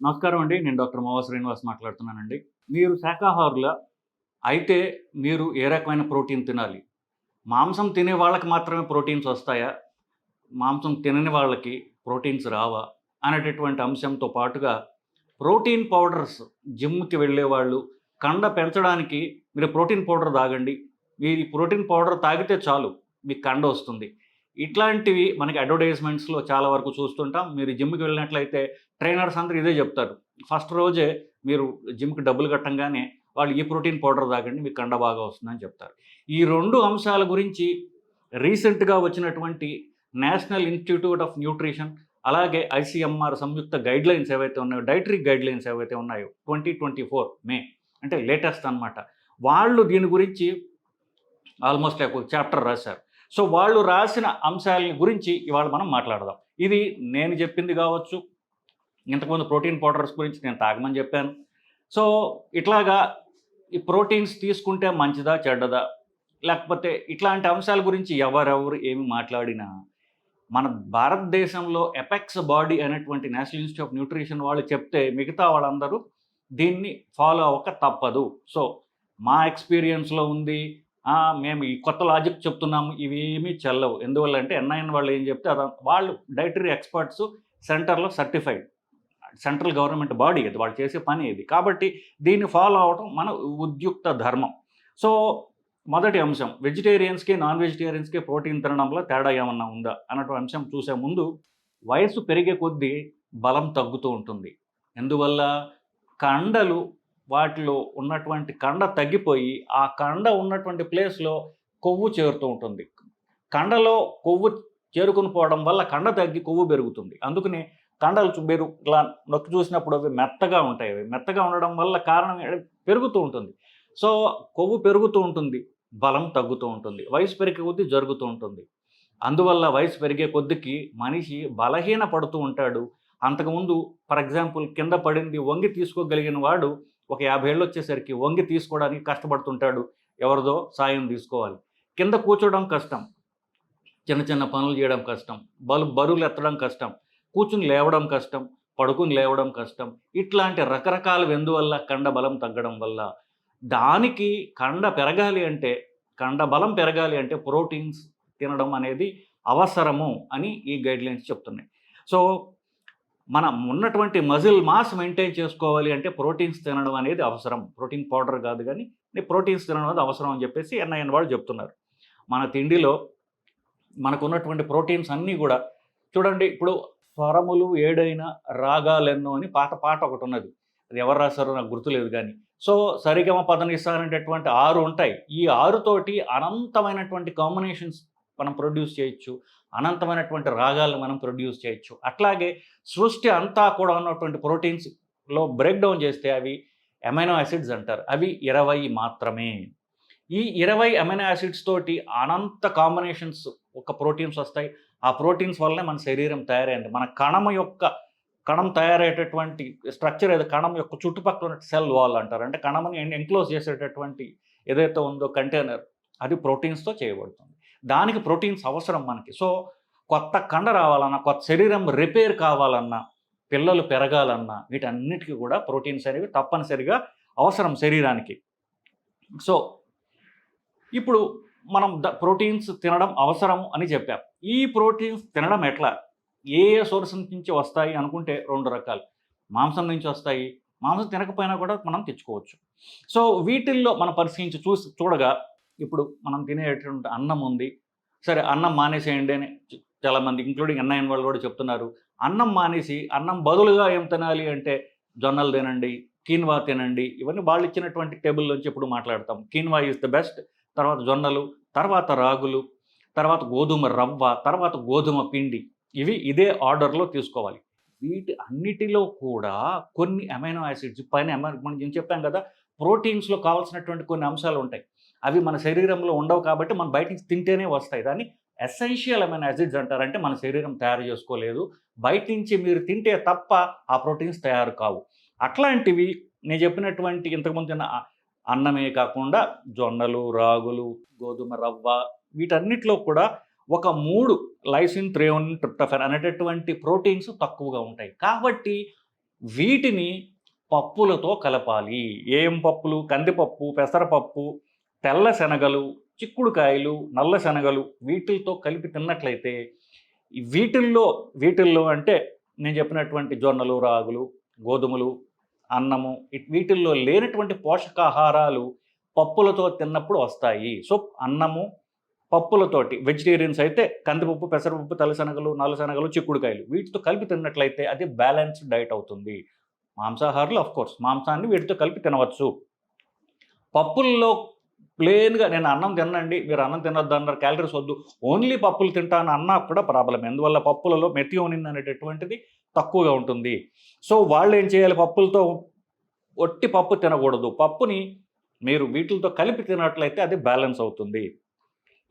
నమస్కారం అండి. నేను డాక్టర్ మోవా శ్రీనివాస్ మాట్లాడుతున్నానండి. మీరు శాకాహారుల అయితే మీరు ఏ రకమైన ప్రోటీన్ తినాలి? మాంసం తినే వాళ్ళకి మాత్రమే ప్రోటీన్స్ వస్తాయా? మాంసం తినని వాళ్ళకి ప్రోటీన్స్ రావా? అనేటటువంటి అంశంతో పాటుగా ప్రోటీన్ పౌడర్స్ జిమ్కి వెళ్ళే వాళ్ళు కండ పెంచడానికి మీరు ప్రోటీన్ పౌడర్ తాగండి. మీరు ఈ ప్రోటీన్ పౌడర్ తాగితే చాలు మీకు కండ వస్తుంది. ఇట్లాంటివి మనకి అడ్వర్టైజ్మెంట్స్లో చాలా వరకు చూస్తుంటాం. మీరు జిమ్కి వెళ్ళినట్లయితే ట్రైనర్స్ అందరూ ఇదే చెప్తారు. ఫస్ట్ రోజే మీరు జిమ్కి డబ్బులు కట్టంగానే వాళ్ళు ఈ ప్రోటీన్ పౌడర్ తాగండి మీకు కండ బాగా వస్తుందని చెప్తారు. ఈ రెండు అంశాల గురించి రీసెంట్గా వచ్చినటువంటి నేషనల్ ఇన్స్టిట్యూట్ ఆఫ్ న్యూట్రిషన్ అలాగే ఐసీఎంఆర్ సంయుక్త గైడ్ లైన్స్ ఏవైతే ఉన్నాయో డైటరీ గైడ్ లైన్స్ ఏవైతే ఉన్నాయో ట్వంటీ ట్వంటీ ఫోర్ మే అంటే లేటెస్ట్ అనమాట వాళ్ళు దీని గురించి ఆల్మోస్ట్ ఒక చాప్టర్ రాశారు. సో వాళ్ళు రాసిన అంశాలని గురించి ఇవాళ మనం మాట్లాడదాం. ఇది నేను చెప్పింది కావచ్చు ఇంతకుముందు ప్రోటీన్ పౌడర్స్ గురించి నేను తాగమని చెప్పాను. సో ఇట్లాగా ఈ ప్రోటీన్స్ తీసుకుంటే మంచిదా చెడ్డదా? లేకపోతే ఇట్లాంటి అంశాల గురించి ఎవరెవరు ఏమి మాట్లాడినా మన భారతదేశంలో ఎపెక్స్ బాడీ అనేటువంటి నేషనల్ ఇన్స్టిట్యూట్ ఆఫ్ న్యూట్రిషన్ వాళ్ళు చెప్తే మిగతా వాళ్ళందరూ దీన్ని ఫాలో అవ్వక తప్పదు. సో మా ఎక్స్పీరియన్స్లో ఉంది. మేము ఈ కొత్త లాజిక్ చెప్తున్నాము. ఇవేమీ చల్లవు చెల్లవు. ఎందువల్ల అంటే ఎన్ఐఎన్ వాళ్ళు ఏం చెప్తే అద వాళ్ళు డైటరీ ఎక్స్పర్ట్స్ సెంటర్లో సర్టిఫైడ్. సెంట్రల్ గవర్నమెంట్ బాడీ ఇది వాళ్ళు చేసే పని ఇది. కాబట్టి దీన్ని ఫాలో అవడం మన ఉద్యుక్త ధర్మం. సో మొదటి అంశం వెజిటేరియన్స్కి నాన్ వెజిటేరియన్స్కి ప్రోటీన్ తినడంలో తేడా ఏమన్నా ఉందా? అన్నటువంటి అంశం చూసే ముందు వయసు పెరిగే కొద్దీ బలం తగ్గుతూ ఉంటుంది. ఎందువల్ల? కండలు వాటిలో ఉన్నటువంటి కండ తగ్గిపోయి ఆ కండ ఉన్నటువంటి ప్లేస్లో కొవ్వు చేరుతూ ఉంటుంది. కండలో కొవ్వు చేరుకుని పోవడం వల్ల కండ తగ్గి కొవ్వు పెరుగుతుంది. అందుకని కండలు మీరు ఇలా నొక్కి చూసినప్పుడు అవి మెత్తగా ఉంటాయి. అవి మెత్తగా ఉండడం వల్ల కారణం పెరుగుతూ ఉంటుంది. సో కొవ్వు పెరుగుతూ ఉంటుంది బలం తగ్గుతూ ఉంటుంది వయసు పెరిగే కొద్దీ జరుగుతూ ఉంటుంది. అందువల్ల వయసు పెరిగే కొద్దికి మనిషి బలహీన పడుతూ ఉంటాడు. అంతకుముందు ఫర్ ఎగ్జాంపుల్ కింద పడింది వంగి తీసుకోగలిగిన వాడు ఒక యాభై ఏళ్ళు వచ్చేసరికి వంగి తీసుకోవడానికి కష్టపడుతుంటాడు. ఎవరిదో సాయం తీసుకోవాలి. కింద కూర్చోవడం కష్టం. చిన్న చిన్న పనులు చేయడం కష్టం. బలు బరువులు ఎత్తడం కష్టం. కూర్చుని లేవడం కష్టం పడుకుని లేవడం కష్టం. ఇట్లాంటి రకరకాల ఎందువల్ల కండ బలం తగ్గడం వల్ల దానికి కండ పెరగాలి అంటే కండ బలం పెరగాలి అంటే ప్రోటీన్స్ తినడం అనేది అవసరము అని ఈ గైడ్లైన్స్ చెప్తున్నాయి. సో మనం ఉన్నటువంటి మజిల్ మాస్ మెయింటైన్ చేసుకోవాలి అంటే ప్రోటీన్స్ తినడం అనేది అవసరం. ప్రోటీన్ పౌడర్ కాదు కానీ ప్రోటీన్స్ తినడం అనేది అవసరం అని చెప్పేసి ఎన్ఐఎన్ వాళ్ళు చెప్తున్నారు. మన తిండిలో మనకున్నటువంటి ప్రోటీన్స్ అన్నీ కూడా చూడండి ఇప్పుడు స్వరములు ఏడైన రాగాలెన్నో అని పాత పాట ఒకటి ఉన్నది. అది ఎవరు రాశారో నాకు గుర్తులేదు కానీ. సో సరిగమ పదనిస అనేటటువంటి ఆరు ఉంటాయి. ఈ ఆరుతోటి అనంతమైనటువంటి కాంబినేషన్స్ మనం ప్రొడ్యూస్ చేయొచ్చు. అనంతమైనటువంటి రాగాలను మనం ప్రొడ్యూస్ చేయొచ్చు. అట్లాగే సృష్టి అంతా కూడా ఉన్నటువంటి ప్రోటీన్స్లో బ్రేక్ డౌన్ చేస్తే అవి అమైనో యాసిడ్స్ అంటారు. అవి ఇరవై మాత్రమే. ఈ ఇరవై అమైనో యాసిడ్స్ తోటి అనంత కాంబినేషన్స్ ఒక ప్రోటీన్స్ వస్తాయి. ఆ ప్రోటీన్స్ వల్లనే మన శరీరం తయారైంది. మన కణం యొక్క కణం తయారయ్యేటటువంటి స్ట్రక్చర్ ఏదో కణం యొక్క చుట్టుపక్కల ఉన్న సెల్ వాల్ అంటారు. అంటే కణంని ఎంక్లోజ్ చేసేటటువంటి ఏదైతే ఉందో కంటైనర్ అది ప్రోటీన్స్తో చేయబడుతుంది. దానికి ప్రోటీన్స్ అవసరం మనకి. సో కొత్త కండ రావాలన్నా కొత్త శరీరం రిపేర్ కావాలన్నా పిల్లలు పెరగాలన్నా వీటన్నిటికీ కూడా ప్రోటీన్స్ అనేవి తప్పనిసరిగా అవసరం శరీరానికి. సో ఇప్పుడు మనం ద ప్రోటీన్స్ తినడం అవసరం అని చెప్పాం. ఈ ప్రోటీన్స్ తినడం ఎట్లా? ఏ ఏ సోర్స్ నుంచి వస్తాయి అనుకుంటే రెండు రకాలు. మాంసం నుంచి వస్తాయి. మాంసం తినకపోయినా కూడా మనం తెచ్చుకోవచ్చు. సో వీటిల్లో మనం పరిశీలించి చూసి చూడగా ఇప్పుడు మనం తినేటువంటి అన్నం ఉంది. సరే అన్నం మానేసేయండి అని చాలామంది ఇంక్లూడింగ్ ఎన్ఐఎన్ వాళ్ళు కూడా చెప్తున్నారు. అన్నం మానేసి అన్నం బదులుగా ఏం తినాలి అంటే జొన్నలు తినండి కీన్వా తినండి. ఇవన్నీ వాళ్ళు ఇచ్చినటువంటి టేబుల్ నుంచి ఇప్పుడు మాట్లాడతాం. Quinoa is the best. తర్వాత జొన్నలు తర్వాత రాగులు తర్వాత గోధుమ రవ్వ తర్వాత గోధుమ పిండి. ఇవి ఇదే ఆర్డర్లో తీసుకోవాలి. వీటి అన్నిటిలో కూడా కొన్ని అమైనో యాసిడ్స్ పైన మనం నేను చెప్పాం కదా ప్రోటీన్స్లో కావాల్సినటువంటి కొన్ని అంశాలు ఉంటాయి. అవి మన శరీరంలో ఉండవు కాబట్టి మనం బయట నుంచి తింటేనే వస్తాయి. దాన్ని ఎసెన్షియల్ అమైన యాసిడ్స్ అంటారంటే మన శరీరం తయారు చేసుకోలేదు. బయట నుంచి మీరు తింటే తప్ప ఆ ప్రోటీన్స్ తయారు కావు. అట్లాంటివి నేను చెప్పినటువంటి ఇంతకుముందు అన్నమే కాకుండా జొన్నలు రాగులు గోధుమ రవ్వ వీటన్నిటిలో కూడా ఒక మూడు లైసిన్ త్రేవన్ ట్రిప్టఫెన్ అనేటటువంటి ప్రోటీన్స్ తక్కువగా ఉంటాయి. కాబట్టి వీటిని పప్పులతో కలపాలి. ఏం పప్పులు? కందిపప్పు పెసరపప్పు తెల్ల శనగలు చిక్కుడుకాయలు నల్ల శనగలు వీటితో కలిపి తిన్నట్లయితే వీటిల్లో వీటిల్లో అంటే నేను చెప్పినటువంటి జొన్నలు రాగులు గోధుమలు అన్నము వీటిల్లో లేనటువంటి పోషకాహారాలు పప్పులతో తిన్నప్పుడు వస్తాయి. సో అన్నము పప్పులతోటి వెజిటేరియన్స్ అయితే కందిపప్పు పెసరపప్పు తలశనగలు నల్లశనగలు చిక్కుడుకాయలు వీటితో కలిపి తిన్నట్లయితే అది బ్యాలెన్స్డ్ డైట్ అవుతుంది. మాంసాహారులు అఫ్ కోర్స్ మాంసాన్ని వీటితో కలిపి తినవచ్చు. పప్పుల్లో ప్లేన్గా నేను అన్నం తినండి మీరు అన్నం తినొద్దు అన్నారు క్యాలరీస్ వద్దు ఓన్లీ పప్పులు తింటాను అన్నా కూడా ప్రాబ్లం. ఎందువల్ల పప్పులలో మెథియోనిన్ అనేటటువంటిది తక్కువగా ఉంటుంది. సో వాళ్ళు ఏం చేయాలి? పప్పులతో ఒట్టి పప్పు తినకూడదు. పప్పుని మీరు వీటితో కలిపి తినట్లయితే అది బ్యాలెన్స్ అవుతుంది.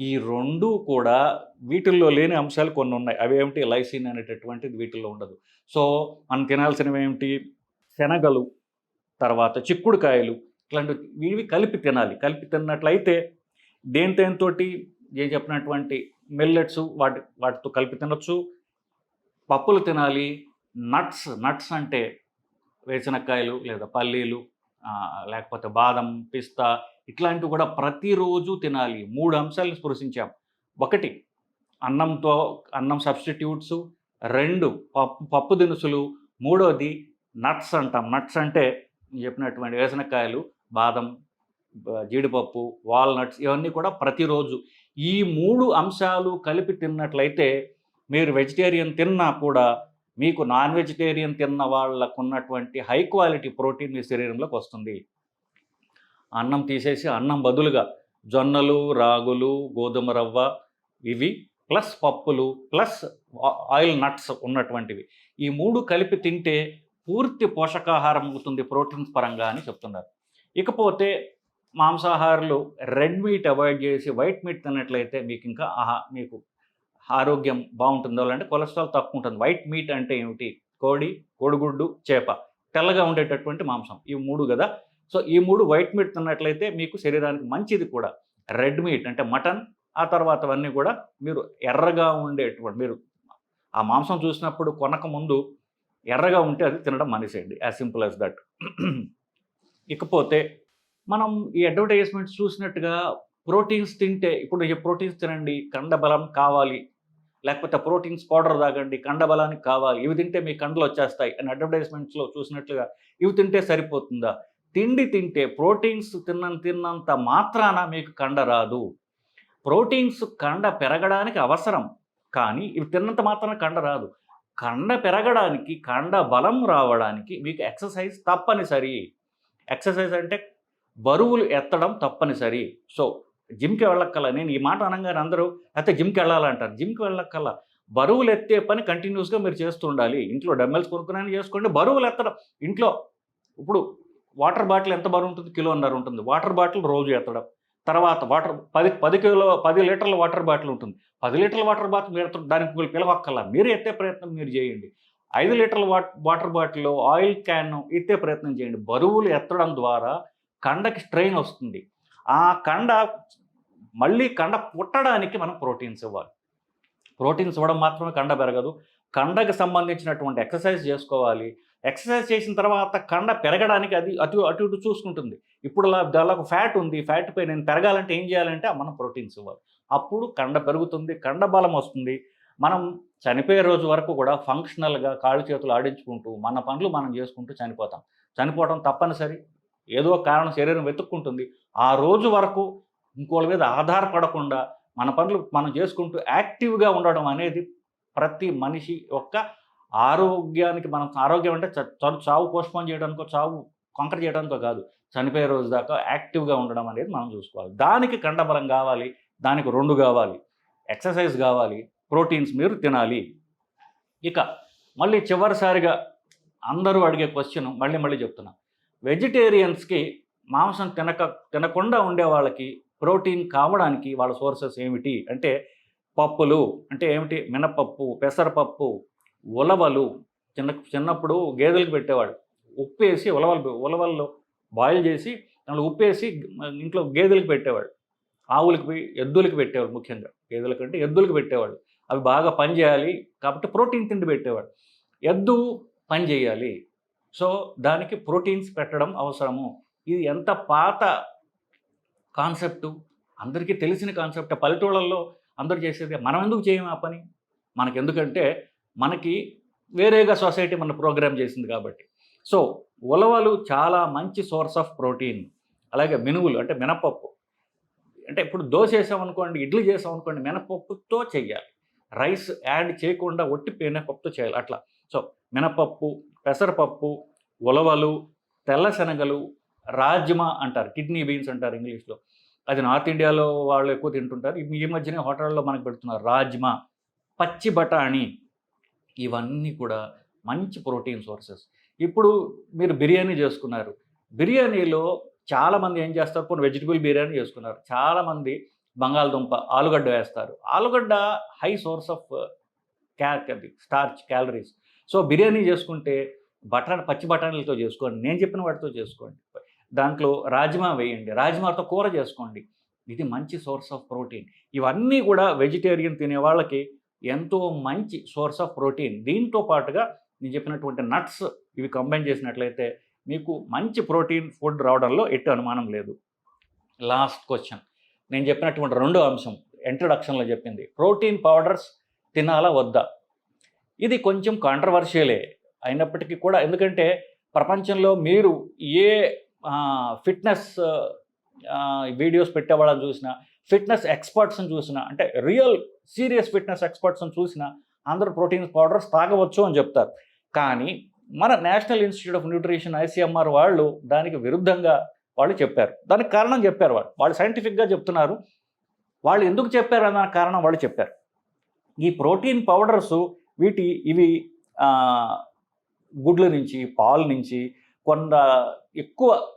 ఈ రెండు కూడా వీటిల్లో లేని అంశాలు కొన్ని ఉన్నాయి. అవి ఏమిటి? లైసిన్ అనేటటువంటిది వీటిల్లో ఉండదు. సో మనం తినాల్సినవి ఏమిటి? శనగలు తర్వాత చిక్కుడుకాయలు ఇట్లాంటి ఇవి కలిపి తినాలి. కలిపి తిన్నట్లయితే దేనితో ఏం చెప్పినటువంటి మిల్లెట్స్ వాటి వాటితో కలిపి తినొచ్చు. పప్పులు తినాలి. నట్స్ నట్స్ అంటే వేరుశనక్కాయలు లేదా పల్లీలు లేకపోతే బాదం పిస్తా ఇట్లాంటివి కూడా ప్రతిరోజు తినాలి. మూడు అంశాలను స్పృశించాం. ఒకటి అన్నంతో అన్నం సబ్స్టిట్యూట్స్. రెండు పప్పు పప్పు దినుసులు. మూడోది నట్స్ అంటాం. నట్స్ అంటే చెప్పినటువంటి వేసనకాయలు బాదం జీడిపప్పు వాల్నట్స్ ఇవన్నీ కూడా ప్రతిరోజు. ఈ మూడు అంశాలు కలిపి తిన్నట్లయితే మీరు వెజిటేరియన్ తిన్నా కూడా మీకు నాన్ వెజిటేరియన్ తిన్న వాళ్ళకు ఉన్నటువంటి హై క్వాలిటీ ప్రోటీన్ మీ శరీరంలోకి వస్తుంది. అన్నం తీసేసి అన్నం బదులుగా జొన్నలు రాగులు గోధుమ రవ్వ ఇవి ప్లస్ పప్పులు ప్లస్ ఆయిల్ నట్స్ ఉన్నటువంటివి. ఈ మూడు కలిపి తింటే పూర్తి పోషకాహారం అవుతుంది ప్రోటీన్స్ పరంగా అని చెప్తున్నారు. ఇకపోతే మాంసాహారులు రెడ్ మీట్ అవాయిడ్ చేసి వైట్ మీట్ తిన్నట్లయితే మీకు ఇంకా ఆహా మీకు ఆరోగ్యం బాగుంటుందో. అంటే కొలెస్ట్రాల్ తక్కువ ఉంటుంది వైట్ మీట్ అంటే ఏమిటి? కోడి కోడిగుడ్డు చేప. తెల్లగా ఉండేటటువంటి మాంసం. ఈ మూడు కదా. సో ఈ మూడు వైట్ మీట్ తిన్నట్లయితే మీకు శరీరానికి మంచిది కూడా. రెడ్ మీట్ అంటే మటన్ ఆ తర్వాత అవన్నీ కూడా మీరు ఎర్రగా ఉండేటువంటి మీరు ఆ మాంసం చూసినప్పుడు కొనక ముందు ఎర్రగా ఉంటే అది తినడం మానేసేయండి. As simple as that. ఇకపోతే మనం ఈ అడ్వర్టైజ్మెంట్స్ చూసినట్టుగా ప్రోటీన్స్ తింటే ఇప్పుడు ఈ ప్రోటీన్స్ తినండి. కండబలం కావాలి. లేకపోతే ప్రోటీన్స్ పౌడర్ తాగండి కండబలానికి కావాలి ఇవి తింటే మీ కండలు వచ్చేస్తాయి అని అడ్వర్టైజ్మెంట్స్లో చూసినట్లుగా ఇవి తింటే సరిపోతుందా? తిండి తింటే ప్రోటీన్స్ తిన్న తిన్నంత మాత్రాన మీకు కండ రాదు. ప్రోటీన్స్ కండ పెరగడానికి అవసరం కానీ ఇవి తిన్నంత మాత్రాన కండ రాదు. కండ పెరగడానికి కండ బలం రావడానికి మీకు ఎక్సర్సైజ్ తప్పనిసరి. ఎక్సర్సైజ్ అంటే బరువులు ఎత్తడం తప్పనిసరి. సో జిమ్కి వెళ్ళక్కల నేను ఈ మాట అనగానే అందరూ అయితే జిమ్కి వెళ్ళాలంటారు జిమ్కి వెళ్ళక్కల బరువులు ఎత్తే పని కంటిన్యూస్గా మీరు చేస్తూ ఉండాలి. ఇంట్లో డమ్మెల్స్ కొనుక్కుని చేసుకోండి. బరువులు ఎత్తడం. ఇంట్లో ఇప్పుడు వాటర్ బాటిల్ ఎంత బరువు ఉంటుంది? కిలోన్నర ఉంటుంది. వాటర్ బాటిల్ రోజు ఎత్తడం. తర్వాత వాటర్ పది పది కిలో పది లీటర్ల వాటర్ బాటిల్ ఉంటుంది. పది లీటర్ల వాటర్ బాటిల్ మీరు దానికి మీరు పిలవక్కల మీరు ఎత్తే ప్రయత్నం మీరు చేయండి. ఐదు లీటర్ల what water bottle oil can ఎత్తే ప్రయత్నం చేయండి. బరువులు ఎత్తడం ద్వారా కండకి స్ట్రెయిన్ వస్తుంది. ఆ కండ మళ్ళీ కండ పుట్టడానికి మనం ప్రోటీన్స్ ఇవ్వాలి. ప్రోటీన్స్ ఇవ్వడం మాత్రమే కండ పెరగదు. కండకు సంబంధించినటువంటి ఎక్సర్సైజ్ చేసుకోవాలి. ఎక్సర్సైజ్ చేసిన తర్వాత కండ పెరగడానికి అది అటు అటు ఇటు చూసుకుంటుంది. ఇప్పుడు లా- దానిలో ఫ్యాట్ ఉంది. ఫ్యాట్ పై నేను పెరగాలంటే ఏం చేయాలంటే మనం ప్రోటీన్స్ ఇవ్వాలి. అప్పుడు కండ పెరుగుతుంది కండ బలం వస్తుంది. మనం చనిపోయే రోజు వరకు కూడా ఫంక్షనల్గా కాళ్ళు చేతులు ఆడించుకుంటూ మన పనులు మనం చేసుకుంటూ చనిపోతాం. చనిపోవడం తప్పనిసరి. ఏదో ఒక కారణం శరీరం వెతుక్కుంటుంది. ఆ రోజు వరకు ఇంకోళ్ళ మీద ఆధారపడకుండా మన పనులు మనం చేసుకుంటూ యాక్టివ్గా ఉండడం అనేది ప్రతి మనిషి యొక్క ఆరోగ్యానికి మనం ఆరోగ్యం అంటే చావు పోస్ట్పోన్ చేయడానికో చావు కొంకర చేయడానికో కాదు. చనిపోయే రోజు దాకా యాక్టివ్గా ఉండడం అనేది మనం చూసుకోవాలి. దానికి కండబలం కావాలి దానికి రెండు కావాలి. ఎక్సర్సైజ్ కావాలి ప్రోటీన్స్ మీరు తినాలి. ఇక మళ్ళీ చివరిసారిగా అందరూ అడిగే క్వశ్చన్ మళ్ళీ మళ్ళీ చెప్తున్నా. వెజిటేరియన్స్కి మాంసం తినక తినకుండా ఉండే వాళ్ళకి ప్రోటీన్ కావడానికి వాళ్ళ సోర్సెస్ ఏమిటి? అంటే పప్పులు అంటే ఏమిటి? మినపప్పు పెసరపప్పు ఉలవలు. చిన్న చిన్నప్పుడు గేదెలకు పెట్టేవాడు ఉప్పు వేసి ఉలవలు ఉలవల్లో బాయిల్ చేసి దాంట్లో ఉప్పు వేసి ఇంట్లో గేదెలకు పెట్టేవాడు ఆవులకి పోయి- ఎద్దులకి పెట్టేవాడు ముఖ్యంగా. గేదెల కంటే ఎద్దులకు పెట్టేవాడు అవి బాగా పని చేయాలి కాబట్టి ప్రోటీన్ తిండి పెట్టేవాడు ఎద్దు పని చేయాలి. సో దానికి ప్రోటీన్స్ పెట్టడం అవసరము. ఇది ఎంత పాత కాన్సెప్టు అందరికీ తెలిసిన కాన్సెప్ట్ పల్లెటూళ్ళల్లో అందరూ చేసేది మనం ఎందుకు చేయము ఆ పని? మనకి ఎందుకంటే మనకి వేరేగా సొసైటీ మన ప్రోగ్రామ్ చేసింది కాబట్టి. సో ఉలవలు చాలా మంచి సోర్స్ ఆఫ్ ప్రోటీన్ అలాగే మినువులు అంటే మినపప్పు. అంటే ఇప్పుడు దోశ వేసామనుకోండి ఇడ్లీ చేసామనుకోండి మినపప్పుతో చెయ్యాలి. రైస్ యాడ్ చేయకుండా ఒట్టి మినపప్పుతో చేయాలి అట్లా. సో మినపప్పు పెసరపప్పు ఉలవలు తెల్ల శనగలు రాజ్మా అంటారు కిడ్నీ బీన్స్ అంటారు ఇంగ్లీష్లో. అది నార్త్ ఇండియాలో వాళ్ళు ఎక్కువ తింటుంటారు. ఈ- మధ్యనే హోటల్లో మనకు పెడుతున్నారు రాజ్మా పచ్చి బఠానీ. ఇవన్నీ కూడా మంచి ప్రోటీన్ సోర్సెస్. ఇప్పుడు మీరు బిర్యానీ చేసుకున్నారు. బిర్యానీలో చాలామంది ఏం చేస్తారు? కొన్ని వెజిటబుల్ బిర్యానీ చేసుకున్నారు. చాలామంది బంగాళదుంప ఆలుగడ్డ వేస్తారు. ఆలుగడ్డ హై సోర్స్ ఆఫ్ క్యా స్టార్చ్ క్యాలరీస్. సో బిర్యానీ చేసుకుంటే బఠానీ పచ్చి బఠానీలతో చేసుకోండి. నేను చెప్పిన వాటితో చేసుకోండి. దాంట్లో రాజ్మా వేయండి. రాజ్మాతో కూర చేసుకోండి. ఇది మంచి సోర్స్ ఆఫ్ ప్రోటీన్. ఇవన్నీ కూడా వెజిటేరియన్ తినే వాళ్ళకి ఎంతో మంచి సోర్స్ ఆఫ్ ప్రోటీన్. దీంతో పాటుగా నేను చెప్పినటువంటి నట్స్ ఇవి కంబైన్ చేసినట్లయితే మీకు మంచి ప్రోటీన్ ఫుడ్ రావడంలో ఎట్టి అనుమానం లేదు. Last question. నేను చెప్పినటువంటి రెండో అంశం ఇంట్రడక్షన్లో చెప్పింది. ప్రోటీన్ పౌడర్స్ తినాలా వద్దా? ఇది కొంచెం కాంట్రవర్షియలే అయినప్పటికీ కూడా ఎందుకంటే ప్రపంచంలో మీరు ఏ ఫిట్నెస్ వీడియోస్ పెట్టేవాళ్ళని చూసినా ఫిట్నెస్ ఎక్స్పర్ట్స్ని చూసినా అంటే రియల్ సీరియస్ ఫిట్నెస్ ఎక్స్పర్ట్స్ని చూసినా అందరూ ప్రోటీన్ పౌడర్స్ తాగవచ్చు అని చెప్తారు. కానీ మన national institute of nutrition ICMR వాళ్ళు దానికి విరుద్ధంగా వాళ్ళు చెప్పారు. దానికి కారణం చెప్పారు వాళ్ళు. వాళ్ళు సైంటిఫిక్గా చెప్తున్నారు. వాళ్ళు ఎందుకు చెప్పారు అన్న కారణం వాళ్ళు చెప్పారు. ఈ ప్రోటీన్ పౌడర్స్ వీటి ఇవి గుడ్ల నుంచి పాలు నుంచి కొంత ఎక్కువ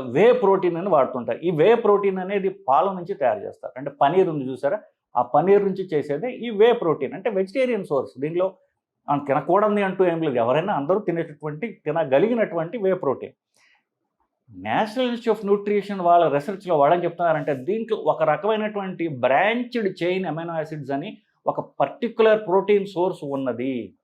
వే ప్రోటీన్ అని వాడుతుంటారు ఈ వే ప్రోటీన్ అనేది పాల నుంచి తయారు చేస్తారు. అంటే పనీర్ ఉంది చూసారా? ఆ పనీర్ నుంచి చేసేదే ఈ వే ప్రోటీన్. అంటే వెజిటేరియన్ సోర్స్. దీనిలో తినకూడదు అంటూ ఏం లేదు. ఎవరైనా అందరూ తినేటటువంటి తినగలిగినటువంటి whey protein. National institute of nutrition వాళ్ళ రీసెర్చ్లో వాళ్ళని చెప్తున్నారంటే దీంట్లో ఒక రకమైనటువంటి బ్రాంచ్డ్ చైన్ అమైనో యాసిడ్స్ అని ఒక పర్టికులర్ ప్రోటీన్ సోర్స్ ఉన్నది.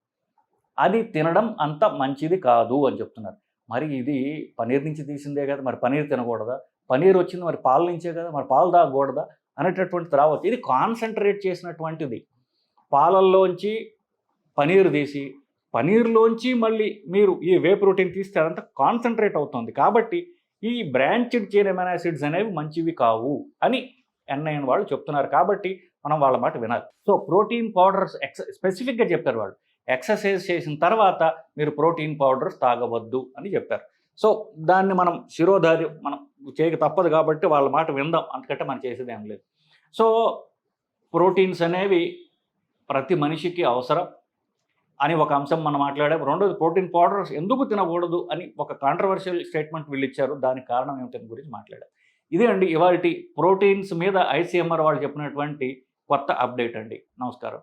అది తినడం అంత మంచిది కాదు అని చెప్తున్నారు. మరి ఇది పనీర్ నుంచి తీసిందే కదా మరి పనీర్ తినకూడదా? పనీర్ వచ్చింది మరి పాల నుంచే కదా మరి పాలు తాగకూడదా? అనేటటువంటిది రావచ్చు ఇది కాన్సన్ట్రేట్ చేసినటువంటిది. పాలల్లోంచి పనీర్ తీసి పనీర్లోంచి మళ్ళీ మీరు ఈ వే ప్రోటీన్ తీస్తే అదంతా కాన్సన్ట్రేట్ అవుతుంది. కాబట్టి ఈ బ్రాంచ్డ్ చైన్ ఎమైన్ అనేవి మంచివి కావు అని ఎన్ఐఎన్ వాళ్ళు చెప్తున్నారు. కాబట్టి మనం వాళ్ళ మాట వినాలి. సో ప్రోటీన్ పౌడర్స్ ఎక్స్ స్పెసిఫిక్గా చెప్తారు వాళ్ళు. ఎక్సర్సైజ్ చేసిన తర్వాత మీరు ప్రోటీన్ పౌడర్స్ తాగవద్దు అని చెప్పారు. సో దాన్ని మనం శిరోధారి మనం చేయక తప్పదు కాబట్టి వాళ్ళ మాట విందాం. అందుకంటే మనం చేసేది ఏం లేదు. సో ప్రోటీన్స్ అనేవి ప్రతి మనిషికి అవసరం అని ఒక అంశం మనం మాట్లాడాం. రెండోది ప్రోటీన్ పౌడర్స్ ఎందుకు తినకూడదు అని ఒక కాంట్రవర్షియల్ స్టేట్మెంట్ వీళ్ళు ఇచ్చారు దానికి కారణం ఏమిటని గురించి మాట్లాడాం. ఇదే అండి ఇవాళ ప్రోటీన్స్ మీద ఐసీఎంఆర్ వాళ్ళు చెప్పినటువంటి కొత్త అప్డేట్ అండి. నమస్కారం.